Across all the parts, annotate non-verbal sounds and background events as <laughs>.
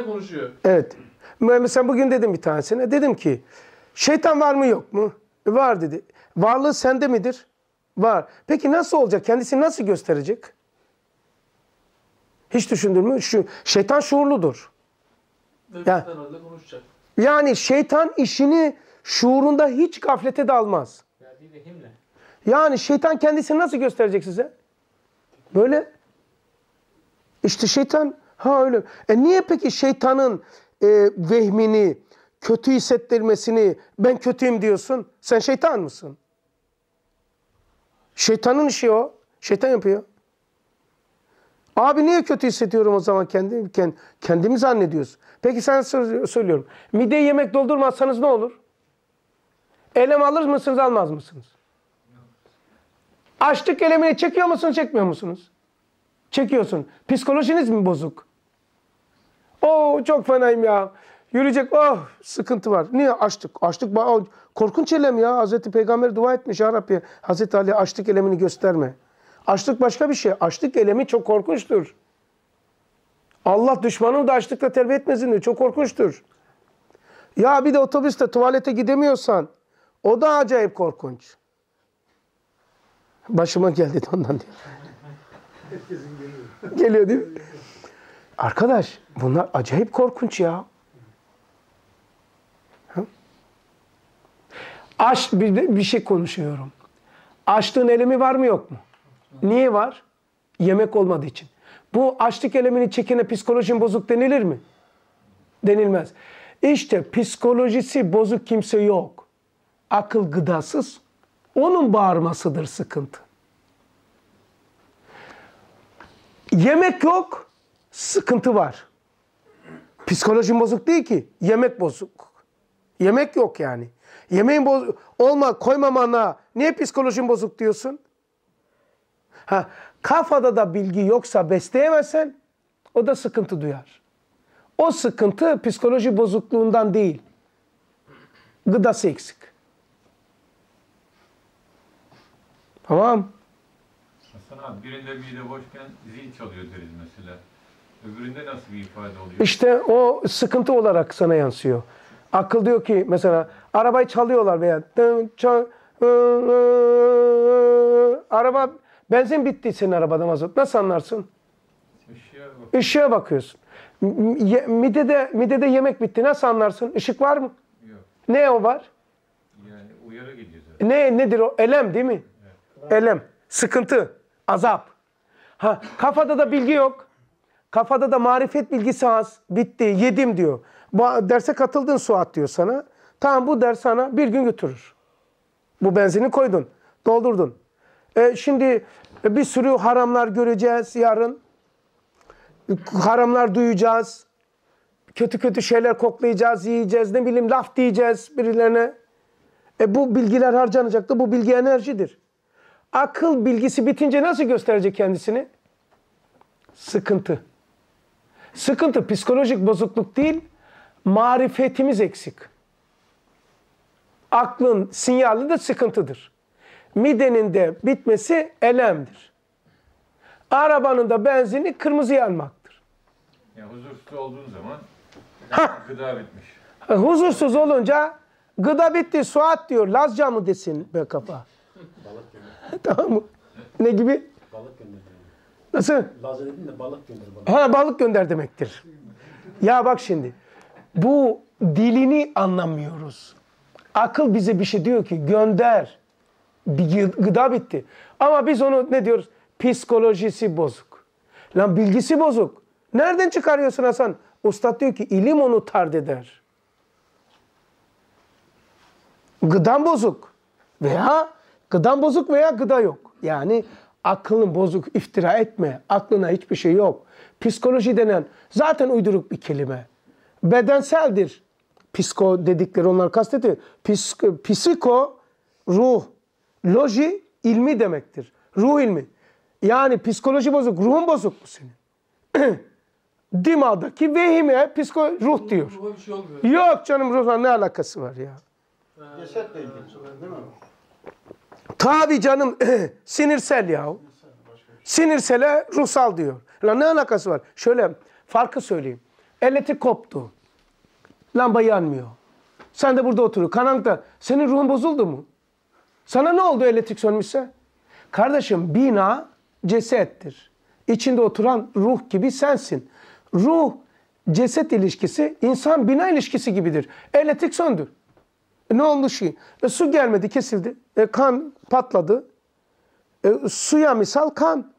konuşuyor. Evet. Mesela bugün dedim bir tanesine. Dedim ki şeytan var mı yok mu? E, Var dedi. Varlığı sende midir? Var. Peki nasıl olacak? Kendisini nasıl gösterecek? Hiç düşündün mü? Şu, şeytan şuurludur. Konuşacak. Yani şeytan işini şuurunda hiç gaflete dalmaz. Yani şeytan kendisini nasıl gösterecek size? Böyle. İşte şeytan ha öyle. E niye peki şeytanın e, vehmini, kötü hissettirmesini ben kötüyüm diyorsun? Sen şeytan mısın? Şeytanın işi o. Şeytan yapıyor. Abi niye kötü hissediyorum o zaman kendimi? Kend- Kendimi zannediyorsun. Peki sen söylüyorum. Mideye yemek doldurmazsanız ne olur? Elem alır mısınız almaz mısınız? Açlık elemini çekiyor musunuz, çekmiyor musunuz? Çekiyorsun. Psikolojiniz mi bozuk? Oo çok fenayım ya. Yürüyecek oh sıkıntı var. Niye ba- o korkunç elem ya. Hazreti Peygamber dua etmiş ya Rabbi. Hazreti Ali açlık elemini gösterme. Açlık başka bir şey. Açlık elemi çok korkunçtur. Allah düşmanını da açlıkla terbiye etmesin diyor. Çok korkunçtur. Ya bir de otobüste tuvalete gidemiyorsan o da acayip korkunç. Başıma geldi ondan diyor. <laughs> Geliyor değil mi? Arkadaş bunlar acayip korkunç ya. Aç bir, bir şey konuşuyorum. Açlığın elemi var mı yok mu? Niye var? Yemek olmadığı için. Bu açlık elemini çekene psikolojin bozuk denilir mi? Denilmez. İşte psikolojisi bozuk kimse yok. Akıl gıdasız. Onun bağırmasıdır sıkıntı. Yemek yok, sıkıntı var. Psikolojin bozuk değil ki, yemek bozuk. Yemek yok yani. Yemeğin boz olma koymamana niye psikolojin bozuk diyorsun? Ha, kafada da bilgi yoksa besleyemezsen o da sıkıntı duyar. O sıkıntı psikoloji bozukluğundan değil. Gıdası eksik. Tamam. Hasan abi birinde mide boşken zil çalıyor deriz mesela. Öbüründe nasıl bir ifade oluyor? İşte o sıkıntı olarak sana yansıyor. Akıl diyor ki mesela arabayı çalıyorlar veya araba benzin bitti senin arabada mazot. Nasıl anlarsın? Işığa bak. Işığa bakıyorsun. Midede, midede yemek bitti. Nasıl anlarsın? Işık var mı? Yok. Ne o var? Yani uyarı geliyor zaten. Ne nedir o? Elem değil mi? Elem, sıkıntı, azap. Ha, kafada da bilgi yok. Kafada da marifet bilgisi az. Bitti, yedim diyor. Bu derse katıldın Suat diyor sana. Tamam bu ders sana bir gün götürür. Bu benzini koydun, doldurdun. E, şimdi bir sürü haramlar göreceğiz yarın. Haramlar duyacağız. Kötü kötü şeyler koklayacağız, yiyeceğiz, ne bileyim laf diyeceğiz birilerine. E bu bilgiler harcanacak da bu bilgi enerjidir. Akıl bilgisi bitince nasıl gösterecek kendisini? Sıkıntı. Sıkıntı psikolojik bozukluk değil, marifetimiz eksik. Aklın sinyali de sıkıntıdır. Midenin de bitmesi elemdir. Arabanın da benzini kırmızı yanmaktır. Yani huzursuz olduğun zaman Hah. gıda bitmiş. Huzursuz olunca gıda bitti Suat diyor. Lazca mı desin be kafa? <laughs> tamam mı? Ne gibi? Balık gönder. Nasıl? Lazı dedin de balık gönder bana. Ha balık gönder demektir. Ya bak şimdi. Bu dilini anlamıyoruz. Akıl bize bir şey diyor ki gönder. Bir gı- gıda bitti. Ama biz onu ne diyoruz? Psikolojisi bozuk. Lan bilgisi bozuk. Nereden çıkarıyorsun Hasan? Ustad diyor ki ilim onu tard eder. Gıdan bozuk. Veya gıdan bozuk veya gıda yok. Yani aklın bozuk iftira etme. Aklına hiçbir şey yok. Psikoloji denen zaten uyduruk bir kelime. Bedenseldir. Psiko dedikleri onlar kastediyor. Psiko, psiko ruh. Loji ilmi demektir. Ruh ilmi. Yani psikoloji bozuk. Ruhun bozuk mu senin? <clears throat> Dimağdaki vehime psiko ruh diyor. Ruha bir şey. Yok canım ruhla ne alakası var ya? Cesetle ilgili değil mi? Tabi canım <clears throat> sinirsel ya. Sinirsele ruhsal diyor. La ne alakası var? Şöyle farkı söyleyeyim. Elektrik koptu. Lamba yanmıyor. Sen de burada oturuyor. Karanlıkta. Senin ruhun bozuldu mu? Sana ne oldu elektrik sönmüşse? Kardeşim bina cesettir. İçinde oturan ruh gibi sensin. Ruh ceset ilişkisi insan bina ilişkisi gibidir. Elektrik söndü. E ne oldu şey? E, su gelmedi kesildi. E, kan patladı. E, suya misal kan.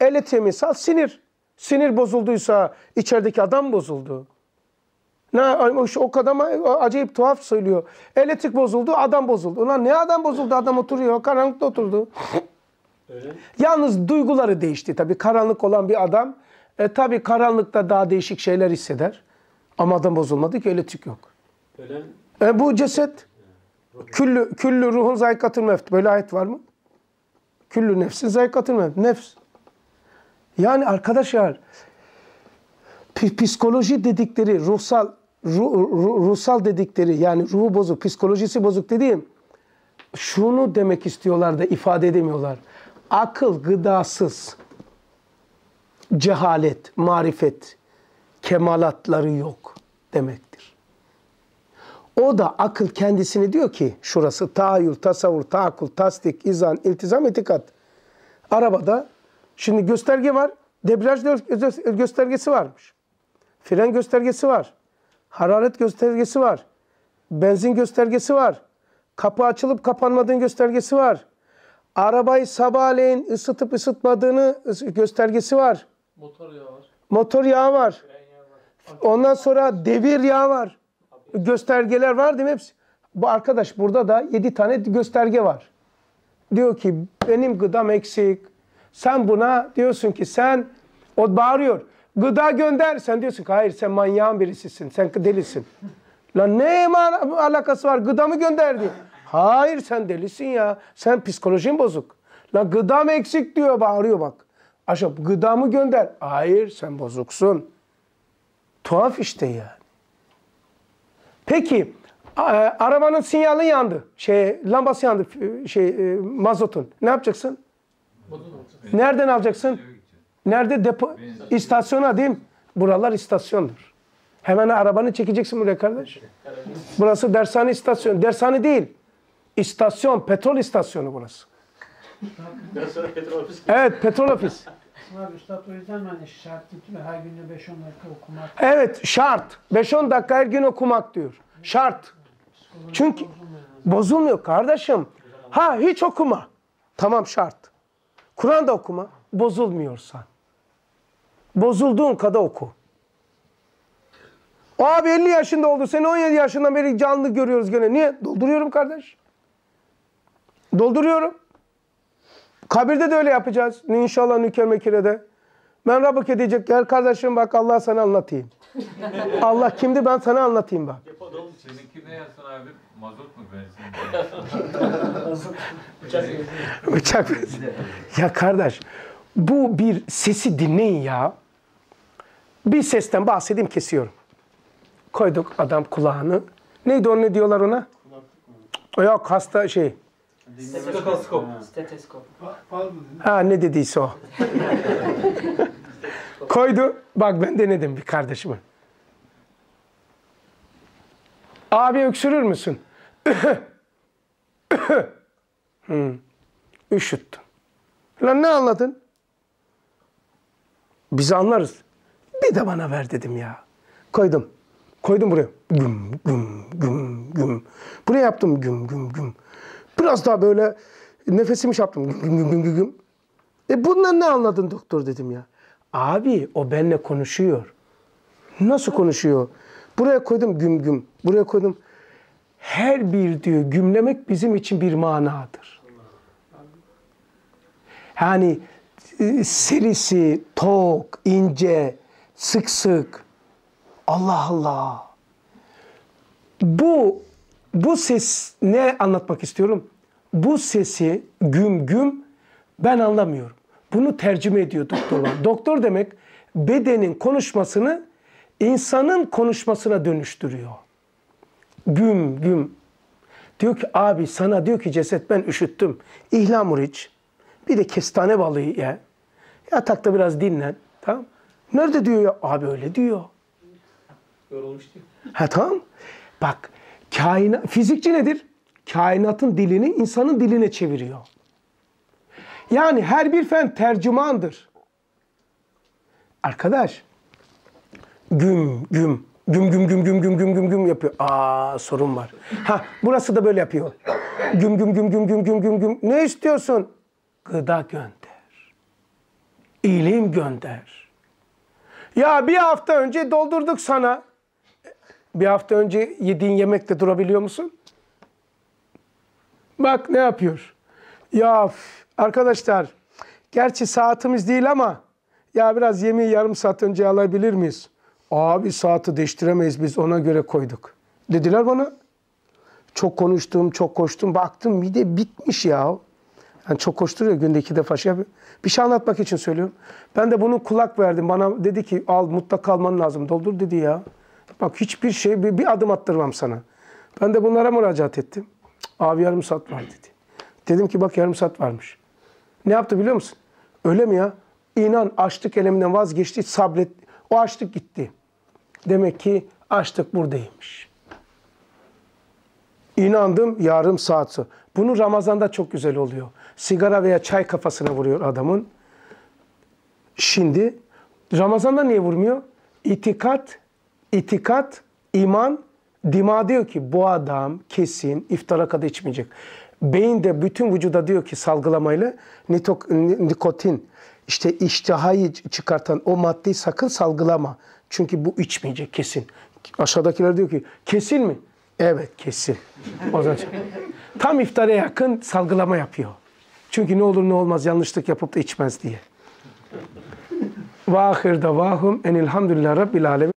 Elektriğe misal sinir. Sinir bozulduysa içerideki adam bozuldu. Ne o kadar acayip tuhaf söylüyor. Elektrik bozuldu, adam bozuldu. Ulan ne adam bozuldu? Adam oturuyor, karanlıkta oturdu. Öyle. Yalnız duyguları değişti tabii. Karanlık olan bir adam e, tabii karanlıkta daha değişik şeyler hisseder. Ama adam bozulmadı ki elektrik yok. Ölen E, bu ceset küllü, küllü ruhun zayikatül mevt. Böyle ayet var mı? Küllü nefsin zayikatül mevt. Nefs. Yani arkadaşlar psikoloji dedikleri ruhsal ru- ru- ruhsal dedikleri yani ruhu bozuk, psikolojisi bozuk dediğim şunu demek istiyorlar da ifade edemiyorlar. Akıl gıdasız, cehalet, marifet, kemalatları yok demektir. O da akıl kendisini diyor ki şurası tahayyül, tasavvur, tahakkul, tasdik, izan, iltizam, itikat. Arabada şimdi gösterge var. Debriyaj gö- göstergesi varmış. Fren göstergesi var. Hararet göstergesi var. Benzin göstergesi var. Kapı açılıp kapanmadığın göstergesi var. Arabayı sabahleyin ısıtıp ısıtmadığını ıs- göstergesi var. Motor yağı var. Motor yağı var. Ondan sonra devir yağı var. Göstergeler var değil mi hepsi? Bu arkadaş burada da 7 tane gösterge var. Diyor ki benim gıdam eksik. Sen buna diyorsun ki sen o bağırıyor. Gıda gönder. Sen diyorsun ki hayır sen manyağın birisisin. Sen delisin. Lan ne ma- alakası var? Gıdamı gönderdi. Hayır sen delisin ya. Sen psikolojin bozuk. Lan gıdam eksik diyor bağırıyor bak. Aşağı gıdamı gönder. Hayır sen bozuksun. Tuhaf işte yani. Peki a- arabanın sinyali yandı. Şey lambası yandı şey e, mazotun. Ne yapacaksın? Nereden alacaksın? Nerede depo? İstasyona değil mi? Buralar istasyondur. Hemen arabanı çekeceksin buraya kardeş. Burası dershane istasyon. Dershane değil. İstasyon, petrol istasyonu burası. Evet, petrol ofis. Abi Üstad o yüzden hani türlü her günde 5-10 dakika okumak Evet, şart. 5-10 dakika her gün okumak diyor. Şart. Çünkü bozulmuyor kardeşim. Ha hiç okuma. Tamam şart. Kur'an da okuma. Bozulmuyorsan. Bozulduğun kadar oku. O abi 50 yaşında oldu. Seni 17 yaşından beri canlı görüyoruz gene. Niye? Dolduruyorum kardeş. Dolduruyorum. Kabirde de öyle yapacağız. İnşallah nüker mekirede. Ben Rabbike diyecek gel kardeşim bak Allah sana anlatayım. <laughs> Allah kimdi ben sana anlatayım bak. Seninki ne yazsın abi? Mazot mu benzin <laughs> Bıçak. ya kardeş bu bir sesi dinleyin ya. Bir sesten bahsedeyim kesiyorum. Koyduk adam kulağını. Neydi o ne diyorlar ona? Yok hasta şey. Stetoskop. Steteskop. Ha ne dediyse o. <laughs> Koydu. Bak ben denedim bir kardeşime. Abi öksürür müsün? <coughs> hmm. Üşüttüm. Lan ne anladın? Biz anlarız. Bir de bana ver dedim ya. Koydum. Koydum buraya. Güm güm güm güm. Buraya yaptım güm güm güm. Biraz daha böyle nefesimi şey yaptım. Güm güm güm güm güm. E bundan ne anladın doktor dedim ya. Abi o benimle konuşuyor. Nasıl konuşuyor? Buraya koydum güm güm. Buraya koydum. Her bir diyor gümlemek bizim için bir manadır. Yani e, serisi, tok, ince, sık sık. Allah Allah. Bu bu ses ne anlatmak istiyorum? Bu sesi güm güm ben anlamıyorum. Bunu tercüme ediyor doktorlar. <clears throat> Doktor demek bedenin konuşmasını insanın konuşmasına dönüştürüyor. Güm güm. Diyor ki abi sana diyor ki ceset ben üşüttüm. İhlamur iç. Bir de kestane balığı ye. Yatakta biraz dinlen. Tamam. Nerede diyor ya? Abi öyle diyor. Yorulmuş değil. Ha tamam. Bak kainat, fizikçi nedir? Kainatın dilini insanın diline çeviriyor. Yani her bir fen tercümandır. Arkadaş güm güm güm güm güm güm güm güm güm güm yapıyor. Aa sorun var. Ha burası da böyle yapıyor. Güm güm güm güm güm güm güm güm. Ne istiyorsun? Gıda gönder. İlim gönder. Ya bir hafta önce doldurduk sana. Bir hafta önce yediğin yemekte durabiliyor musun? Bak ne yapıyor. Ya arkadaşlar gerçi saatimiz değil ama ya biraz yemeği yarım saat önce alabilir miyiz? Abi saati değiştiremeyiz biz ona göre koyduk. Dediler bana. Çok konuştum, çok koştum. Baktım mide bitmiş ya. Yani çok koşturuyor günde iki defa şey yapıyor. Bir şey anlatmak için söylüyorum. Ben de bunun kulak verdim. Bana dedi ki al mutlaka alman lazım. Doldur dedi ya. Bak hiçbir şey bir, bir adım attırmam sana. Ben de bunlara müracaat ettim. Abi yarım saat var dedi. Dedim ki bak yarım saat varmış. Ne yaptı biliyor musun? Öyle mi ya? İnan açlık elimden vazgeçti, sabret. O açlık gitti. Demek ki açlık buradaymış. İnandım yarım saat sonra. Bunu Ramazan'da çok güzel oluyor. Sigara veya çay kafasına vuruyor adamın. Şimdi Ramazan'da niye vurmuyor? İtikat, itikat, iman, dima diyor ki bu adam kesin iftara kadar içmeyecek. Beyin de bütün vücuda diyor ki salgılamayla nitok, ni- nikotin işte iştihayı çıkartan o maddeyi sakın salgılama. Çünkü bu içmeyecek kesin. Aşağıdakiler diyor ki kesin mi? Evet kesin. O zaman <laughs> tam iftara yakın salgılama yapıyor. Çünkü ne olur ne olmaz yanlışlık yapıp da içmez diye. Ve ahir davahum enilhamdülillah rabbil alemin.